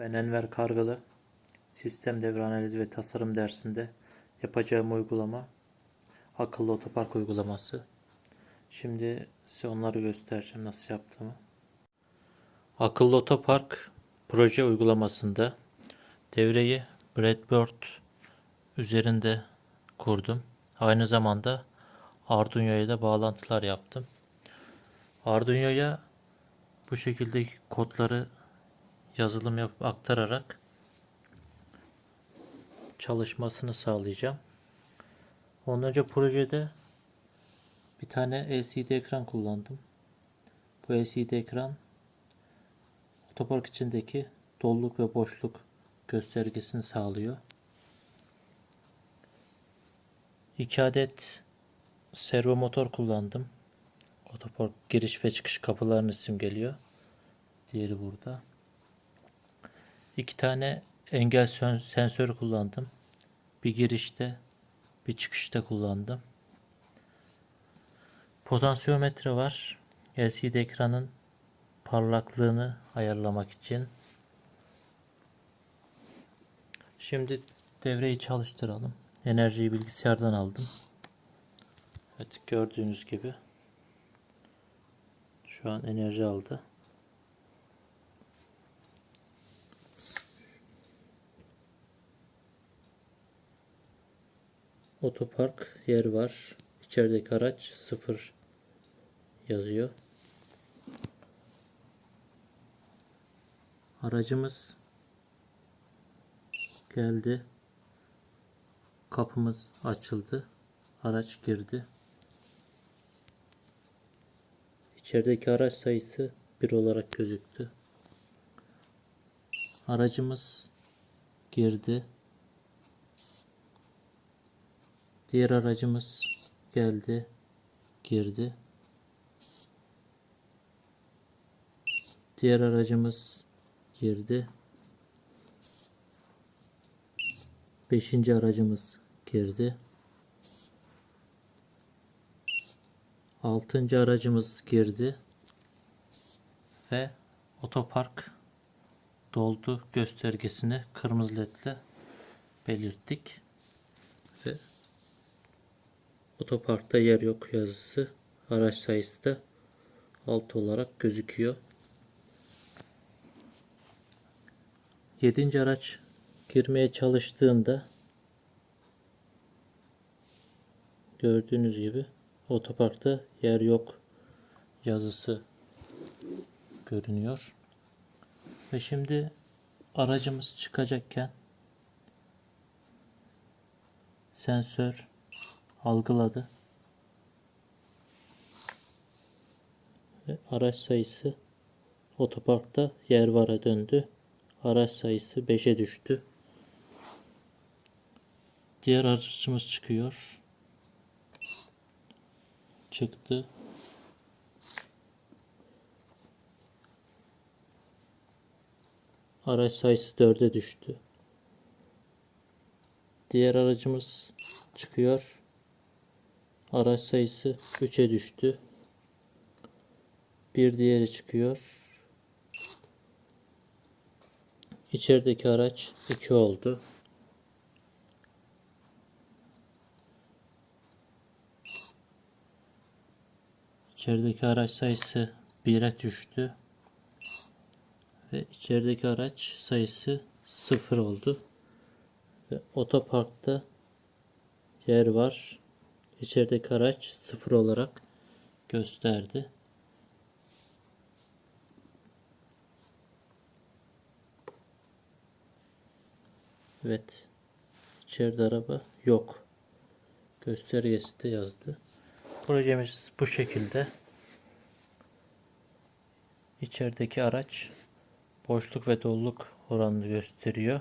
Ben Enver Kargalı. Sistem devre analizi ve tasarım dersinde yapacağım uygulama akıllı otopark uygulaması. Şimdi size onları göstereceğim nasıl yaptığımı. Akıllı otopark proje uygulamasında devreyi breadboard üzerinde kurdum. Aynı zamanda Arduino'ya da bağlantılar yaptım. Arduino'ya bu şekilde kodları yazılım yapıp aktararak çalışmasını sağlayacağım. Ondan projede bir tane LCD ekran kullandım. Bu LCD ekran otopark içindeki doluluk ve boşluk göstergesini sağlıyor. 2 adet servo motor kullandım. Otopark giriş ve çıkış kapılarını simgeliyor. Diğeri burada. İki tane engel sensörü kullandım. Bir girişte, bir çıkışta kullandım. Potansiyometre var. LCD ekranın parlaklığını ayarlamak için. Şimdi devreyi çalıştıralım. Enerjiyi bilgisayardan aldım. Evet gördüğünüz gibi şu an enerji aldı. Otopark yer var. İçerideki araç sıfır yazıyor. Aracımız geldi. Kapımız açıldı. Araç girdi. İçerideki araç sayısı 1 olarak gözüktü. Aracımız girdi. Diğer aracımız geldi, girdi. Diğer aracımız girdi. Beşinci aracımız girdi. Altıncı aracımız girdi. Ve otopark doldu göstergesini kırmızı ledle belirttik. Ve otoparkta yer yok yazısı araç sayısı da alt olarak gözüküyor. Yedinci araç girmeye çalıştığında gördüğünüz gibi otoparkta yer yok yazısı görünüyor. Ve şimdi aracımız çıkacakken sensör algıladı. Ve araç sayısı otoparkta yer vara döndü. Araç sayısı 5'e düştü. Diğer aracımız çıkıyor. Çıktı. Araç sayısı 4'e düştü. Diğer aracımız çıkıyor. Araç sayısı 3'e düştü. Bir diğeri çıkıyor. İçerideki araç 2 oldu. İçerideki araç sayısı 1'e düştü. Ve içerideki araç sayısı 0 oldu. Ve otoparkta yer var. İçerideki araç 0 olarak gösterdi. Evet. İçeride araba yok. Göstergesi de yazdı. Projemiz bu şekilde. İçerideki araç boşluk ve doluluk oranını gösteriyor.